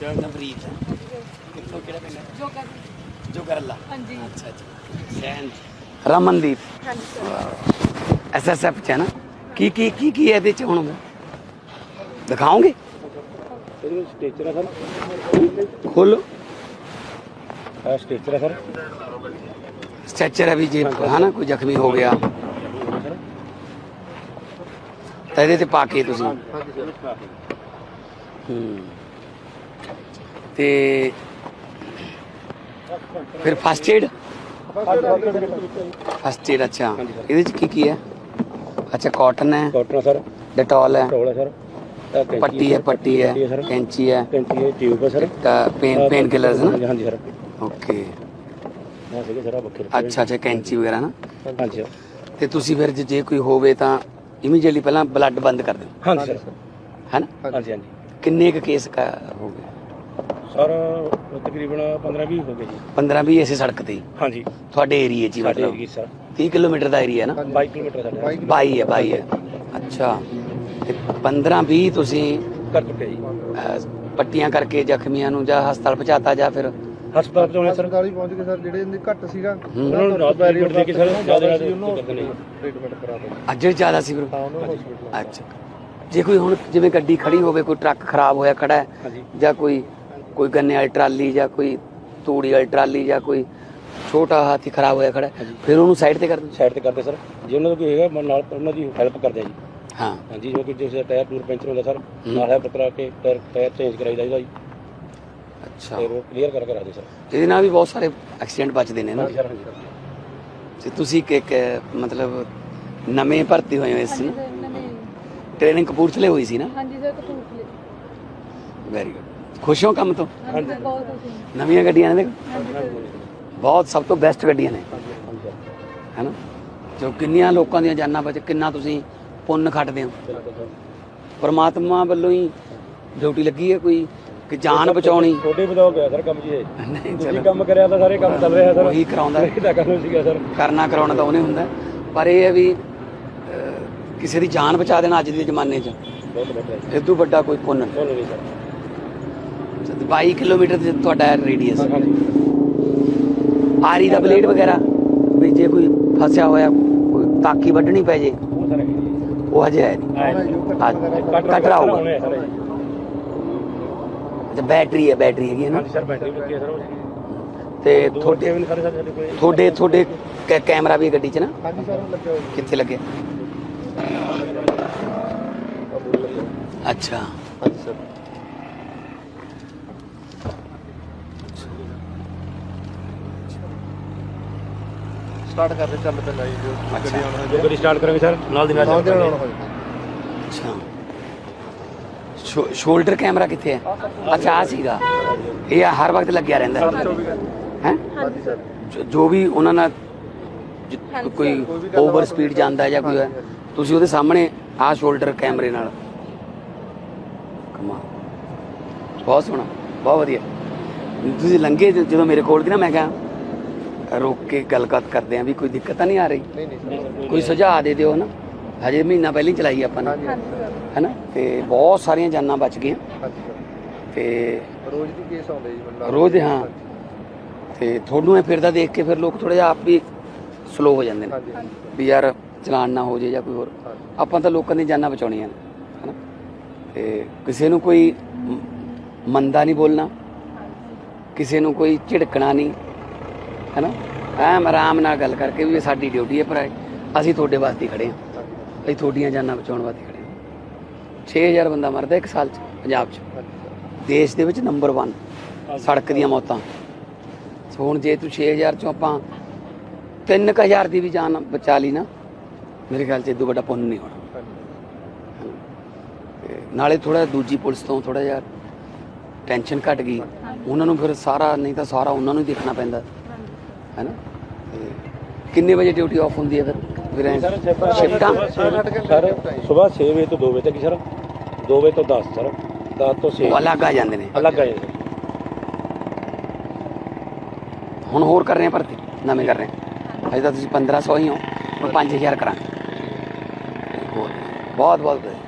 ਨਵਰੀਤ ਕਿੱਥੋਂ ਕਿਹੜਾ ਪਿੰਡ ਹੈ? ਜੋ। ਕਰ ਜੋਗਰਲਾ। ਹਾਂਜੀ। ਅੱਛਾ ਅੱਛਾ ਸੈਨ ਰਮਨਦੀਪ। ਹਾਂਜੀ ਸਰ। ਐਸਐਸਐਫ ਚ ਹੈ ਨਾ? ਕੀ ਕੀ ਕੀ ਕੀ ਇਹਦੇ ਚ ਹੁਣ? ਦਿਖਾਓਗੇ? ਸਟੇਚਰ ਹੈ ਸਰ ਖੋਲੋ। ਸਟੇਚਰ ਹੈ ਸਰ ਸਟ੍ਰੈਚਰ ਹੈ ਵੀ ਜੇ ਹਨਾ ਕੋਈ ਜ਼ਖਮੀ ਹੋ ਗਿਆ। ਤਾਂ ਇਹਦੇ ਤੇ ਪਾ ਕੇ ਤੁਸੀਂ। ਹੂੰ। ਤੇ ਫਿਰ ਫਸਟ ਏਡ ਫਸਟ ਏਡ ਅੱਛਾ। ਇਹਦੇ ਚ ਕੀ ਕੀ ਹੈ? ਅੱਛਾ ਕਾਟਨ ਹੈ। ਕਾਟਨ ਸਰ ਡਟੋਲ ਹੈ। ਟੋਲ ਹੈ ਸਰ ਪੱਟੀ ਹੈ ਪੱਟੀ ਹੈ। ਕੈਂਚੀ ਹੈ। ਕੈਂਚੀ ਹੈ ਟਿਊਬ ਹੈ ਸਰ ਪੇਨ ਪੇਨ ਕਿਲਰਸ ਹਾਂਜੀ ਨਾ? ਹਾਂਜੀ ਸਰ ਓਕੇ ਅੱਛਾ ਅੱਛਾ ਕੈਂਚੀ ਵਗੈਰਾ ਨਾ? ਹਾਂਜੀ ਤੇ ਤੁਸੀਂ ਫਿਰ ਜੇ- ਜੇ ਕੋਈ ਹੋਵੇ ਤਾਂ ਇਮੀਡੀਏਟਲੀ ਪਹਿਲਾਂ ਬਲੱਡ ਬੰਦ ਕਰ ਦਿਓ। ਹਾਂਜੀ ਸਰ ਹੈ ਨਾ? ਹਾਂਜੀ ਹਾਂਜੀ। ਕਿੰਨੇ ਕੁ ਕੇਸ ਕਾ ਹੋ ਗਏ? ਸਰ ਤਕਰੀਬਨ 15 20 ਹੋ ਗਏ ਜੀ। 15 20 ਇਸੇ ਸੜਕ ਤੇ? ਹੀ, ਹਾਂਜੀ। ਤੁਹਾਡੇ ਏਰੀਏ 'ਚ ਹੀ ਸਾਡੇ ਮਤਲਬ? ਏਰੀਏ ਸਰ। 30 ਕਿਲੋਮੀਟਰ ਦਾ ਏਰੀਆ ਨਾ? 22 ਕਿਲੋਮੀਟਰ ਸਾਡੇ 22 ਹੈ 22 ਹੈ। ਅੱਛਾ। ਤੇ 15 20 ਤੁਸੀਂ ਕਰ ਚੁੱਕੇ ਜੀ। ਅਹ, ਪੱਟੀਆਂ ਕਰਕੇ ਜ਼ਖਮੀਆਂ ਨੂੰ ਜਾਂ ਹਸਪਤਾਲ ਪਹੁੰਚਾਤਾ ਜਾਂ ਫਿਰ? ਹਸਪਤਾਲ ਪਹੁੰਚਾਉਣੇ ਸਰ। ਸਰਕਾਰੀ ਪਹੁੰਚ ਗਏ ਸਰ ਜਿਹੜੇ ਇਹਦੇ ਘੱਟ ਸੀਗਾ। ਉਹਨਾਂ ਨੂੰ ਨਾਲ ਟ੍ਰੀਟਮੈਂਟ ਦੇ ਕੇ ਸਰ ਜ਼ਿਆਦਾ ਟ੍ਰੀਟਮੈਂਟ ਕਰਾ ਦੋ ਅੱਜ ਜ਼ਿਆਦਾ ਸੀ ਫਿਰ? ਤਾਂ ਉਹਨੂੰ ਹਸਪੀਟਲ ਅੱਛਾ। ਜੇ ਕੋਈ ਹੁਣ ਜਿਵੇਂ ਗੱਡੀ ਖੜੀ ਹੋਵੇ ਕੋਈ ਟਰੱਕ ਖਰਾਬ ਹੋਇਆ ਖੜਾ ਹੈ ਜਾਂ ਕੋਈ ਕੋਈ ਗੰਨੇ ਵਾਲੀ ਟਰਾਲੀ ਜਾਂ ਕੋਈ ਤੂੜੀ ਵਾਲੀ ਟਰਾਲੀ ਜਾਂ ਕੋਈ ਛੋਟਾ ਹਾਥੀ ਖਰਾਬ ਹੋਇਆ ਖੜਾ ਹੈ, ਫਿਰ ਉਹਨੂੰ ਸਾਈਡ ਤੇ ਕਰ ਦਿੰਦੇ ਸਾਈਡ ਤੇ ਕਰਦੇ ਸਰ। ਜੇ ਉਹਨਾਂ ਦਾ ਕੋਈ ਹੈਗਾ ਨਾਲ ਉਹਨਾਂ ਦੀ ਹੈਲਪ ਕਰਦੇ ਜੀ। ਹਾਂ। ਹਾਂਜੀ ਜੋ ਕਿ ਜਿਸ ਟਾਇਰ ਟੂਰ ਪੈਂਚਰ ਹੁੰਦਾ ਸਰ ਨਾਲ ਹੈਲਪ ਕਰਾ ਕੇ ਟਾਇਰ ਟਾਇਰ ਚੇਂਜ ਕਰਾਈਦਾ ਜੀ। ਅੱਛਾ। ਤੇ ਉਹ ਕਲੀਅਰ ਕਰ ਕਰਾ ਦੇ ਸਰ। ਇਹਦੇ ਨਾਲ ਵੀ ਬਹੁਤ ਸਾਰੇ ਐਕਸੀਡੈਂਟ ਬਚਦੇ ਨੇ ਨਾ। ਤੇ ਤੁਸੀਂ ਕਿ ਕਿ ਮਤਲਬ ਨਵੇਂ ਭਰਤੀ ਹੋਏ ਹੋ ਇਸ ਨੂੰ। ਨੇ ਟ੍ਰੇਨਿੰਗ ਕਪੂਰਥਲੇ ਹੋਈ ਸੀ ਨਾ? ਹਾਂਜੀ ਸਰ ਕਪੂਰਥਲੇ। ਵੈਰੀ ਗੁੱਡ ਖੁਸ਼ ਹੋ ਕੰਮ ਤੋਂ? ਹਾਂਜੀ ਸਰ ਬਹੁਤ ਖੁਸ਼ੀ ਹਾਂ। ਨਵੀਆਂ ਗੱਡੀਆਂ ਨੇ ਦੇਖੋ, ਹਾਂਜੀ ਸਰ। ਬਹੁਤ ਸਭ ਤੋਂ ਬੈਸਟ ਗੱਡੀਆਂ ਨੇ। ਹਾਂਜੀ ਸਰ ਹੈਨਾ? ਜੋ ਕਿੰਨੀਆਂ ਲੋਕਾਂ ਦੀਆਂ ਜਾਨਾਂ ਬਚ ਕਿੰਨਾ ਤੁਸੀਂ ਪੁੰਨ ਖੱਟਦੇ ਹੋ। ਪਰਮਾਤਮਾ ਵੱਲੋਂ ਹੀ ਡਿਊਟੀ ਲੱਗੀ ਹੈ ਕੋਈ ਕਿ ਜਾਨ ਬਚਾਉਣੀ? ਛੋਟੇ ਬਦਲਾਅ ਗਿਆ ਸਰ ਕੰਮ ਜੀ ਇਹ। ਨਹੀਂ ਤੁਸੀਂ ਚਲੋ। ਕੰਮ ਕਰਿਆ ਤਾਂ ਸਾਰੇ ਕੰਮ ਚੱਲ ਰਿਹਾ ਸਰ। ਉਹੀ ਕਰਾਉਂਦਾ। ਇਹਦਾ ਕੰਮ ਸੀਗਾ ਸਰ। ਕਰਨਾ ਕਰਾਉਣਾ ਤਾਂ ਉਹਨੇ ਹੁੰਦਾ। ਪਰ ਇਹ ਹੈ ਵੀ ਕਿਸੇ ਦੀ ਜਾਨ ਬਚਾ ਦੇਣਾ ਅੱਜ ਦੇ ਜ਼ਮਾਨੇ 'ਚ। ਬਹੁਤ ਹੈ ਤੋਂ ਵੱਡਾ ਕੋਈ ਪੁੰਨ ਨਹੀਂ। ਬੋਲੋ ਸਰ 22 ਕਿਲੋਮੀਟਰ ਤੇ ਤੁਹਾਡਾ ਰੇਡੀਅਸ। ਹਾਂਜੀ। ਆਰੀ ਦਾ ਬਲੇਡ ਵਗੈਰਾ ਵੀ ਜੇ ਕੋਈ ਫਸਿਆ ਹੋਇਆ ਕੋਈ ਤਾਕੀ ਵੱਢਣੀ ਪੈ ਜੇ ਉਹ ਸਰ ਹੈਗੇ ਜੀ ਉਹ ਹਜੇ ਹੈ ਨਹੀਂ। ਕੱਟ ਕਟਰਾ ਹੋਊਗਾ ਹੋਣੇ ਆ ਸਰ। ਇਹ। ਅੱਛਾ ਬੈਟਰੀ ਹੈ ਬੈਟਰੀ ਹੈਗੀ ਹੈ ਨਾ। ਹਾਂਜੀ ਸਰ ਬੈਟਰੀ ਲੱਗੀ ਹੈ ਸਰ ਉਹ ਤੇ ਦੋ ਤੁਹਾਡੇ ਕੇਵਨ ਸਾਰੇ ਸਾਡੇ ਕੋਲ। ਤੁਹਾਡੇ ਤੁਹਾਡੇ ਕੈ- ਕੈਮਰਾ ਵੀ ਹੈ ਗੱਡੀ 'ਚ ਨਾ? ਹਾਂਜੀ ਸਰ ਲੱਗਿਆ ਹੋਇਆ ਜੀ ਕਿੱਥੇ ਲੱਗਿਆ ਅੱਛਾ। ਸਟਾਰਟ ਕਰਦੇ ਚੱਲ ਪੈਂਦਾ ਜੀ ਜੋ ਗੱਡੀ ਆਉਣਾ ਜੋ ਗੱਡੀ ਸਟਾਰਟ ਕਰਾਂਗੇ ਸਰ? ਨਾਲ ਦੀ ਨਾਲ ਆਉਣਾ ਅੱਛਾ। ਸ਼ੋਲਡਰ ਕੈਮਰਾ ਕਿੱਥੇ ਹੈ? ਅੱਛਾ ਆ ਸੀਗਾ। ਇਹ ਹਰ ਵਕਤ ਲੱਗਿਆ ਰਹਿੰਦਾ ਹੈ। ਹਾਂਜੀ ਸਰ। ਜੋ- ਵੀ ਉਹਨਾਂ ਨਾਲ ਜ- ਕੋਈ ਓਵਰ ਸਪੀਡ ਜਾਂਦਾ ਜਾਂ ਕੋਈ ਹੈ, ਤੁਸੀਂ ਉਹਦੇ ਸਾਹਮਣੇ ਆਹ ਸ਼ੋਲਡਰ ਕੈਮਰੇ ਨਾਲ। ਕਮਾਲ ਬਹੁਤ ਸੋਹਣਾ ਬਹੁਤ ਵਧੀਆ। ਤੁਸੀਂ ਲੰਘੇ ਜਦੋਂ ਮੇਰੇ ਕੋਲ ਦੀ ਨਾ ਮੈਂ ਕਿਹਾ ਰੋਕ ਕੇ ਗੱਲਬਾਤ ਕਰਦੇ ਆਂ ਵੀ ਕੋਈ ਦਿੱਕਤ ਤਾਂ ਨਹੀਂ ਆ ਰਹੀ? ਨਹੀਂ ਨਹੀਂ ਸਰ। ਕੋਈ ਸੁਝਾਅ ਦੇ ਦਿਓ ਨਾ। ਹਜੇ ਮਹੀਨਾ ਪਹਿਲਾਂ ਹੀ ਚਲਾਈ ਆਪਾਂ ਨੇ। ਹੈਨਾ? ਤੇ ਬਹੁਤ ਸਾਰੀਆਂ ਜਾਨਾਂ ਬਚ ਗਈਆਂ। ਤੇ ਰੋਜ਼ ਦੀ ਕੇਸ ਆਉਂਦੇ ਜੀ ਮੈਨੂੰ ਰੋਜ਼ ਹਾਂ। ਤੇ ਤੁਹਾਨੂੰ ਇਹ ਫਿਰਦਾ ਦੇਖ ਕੇ ਫਿਰ ਲੋਕ ਥੋੜਾ ਜਿਹਾ ਆਪ ਵੀ ਸਲੋ ਹੋ ਜਾਂਦੇ ਨੇ। ਵੀ ਯਾਰ ਚਲਾਨ ਨਾ ਹੋ ਜੇ ਜਾਂ ਕੋਈ ਹੋਰ। ਆਪਾਂ ਤਾਂ ਲੋਕਾਂ ਦੀਆਂ ਜਾਨਾਂ ਬਚਾਉਣੀਆਂ ਨੇ, ਹਨਾ? ਤੇ ਕਿਸੇ ਨੂੰ ਕੋਈ ਮੰਦਾ ਨਹੀਂ ਬੋਲਣਾ, ਕਿਸੇ ਨੂੰ ਕੋਈ ਝਿੜਕਣਾ ਨਹੀਂ, ਹੈਨਾ? ਐਮ ਆਰਾਮ ਨਾਲ ਗੱਲ ਕਰਕੇ ਵੀ ਸਾਡੀ ਡਿਊਟੀ ਹੈ ਭਰਾ ਅਸੀਂ ਤੁਹਾਡੇ ਵਾਸਤੇ ਹੀ ਖੜੇ ਹਾਂ। ਅਸੀਂ ਤੁਹਾਡੀਆਂ ਜਾਨਾਂ ਬਚਾਉਣ ਵਾਸਤੇ ਖੜੇ ਹਾਂ। 6000 ਬੰਦਾ ਮਰਦਾ ਇੱਕ ਸਾਲ ਚ, ਪੰਜਾਬ ਚ। ਦੇਸ਼ ਦੇ ਵਿੱਚ ਨੰਬਰ 1 ਸੜਕ ਦੀਆਂ ਮੌਤਾਂ। ਸੋ ਹੁਣ ਜੇ ਤੂੰ 6000 ਚੋਂ ਆਪਾਂ 3000 ਦੀ ਵੀ ਜਾਨ ਬਚਾ ਲਈ ਨਾ ਮੇਰੇ ਖਿਆਲ ਚ ਇਦੋਂ ਵੱਡਾ ਪੁੰਨ ਨਹੀਂ ਹੋਣਾ। ਨਾਲੇ ਥੋੜਾ ਦੂਜੀ ਪੁਲਿਸ ਤੋਂ ਥੋੜਾ ਜਿਹਾ ਟੈਨਸ਼ਨ ਘਟ ਗਈ। ਉਹਨਾਂ ਨੂੰ ਫਿਰ ਸਾਰਾ ਨਹੀਂ ਤਾਂ ਸਾਰਾ ਉਹਨਾਂ ਨੂੰ ਹੀ ਦੇਖਣਾ ਪੈਂਦਾ। ਹੈਨਾ? ਤੇ ਕਿੰਨੇ ਵਜੇ ਡਿਊਟੀ ਆਫ ਹੁੰਦੀ ਹੈ ਫਿਰ? ਫਿਰ ਸਰ ਸ਼ਿਫਟਾਂ ਸਰ ਸਵੇਰ 6 ਵਜੇ ਤੋਂ 2 ਵਜੇ ਤੱਕ ਸਰ 2 ਵਜੇ ਤੋਂ 10 ਸਰ 10 ਤੋਂ 6 ਉਹ ਅਲੱਗ ਆ ਜਾਂਦੇ ਨੇ। ਅਲੱਗ ਆ ਜੀ ਹੁਣ ਹੋਰ ਕਰ ਰਹੇ ਆ ਭਰਤੀ? ਨਵੇਂ ਕਰ ਰਹੇ ਆ। ਅਜੇ ਤਾਂ ਤੁਸੀਂ 1500 ਹੀ ਹੋ। ਹੁਣ 5000 ਕਰਾਂਗੇ। ਬਹੁਤ ਬਹੁਤ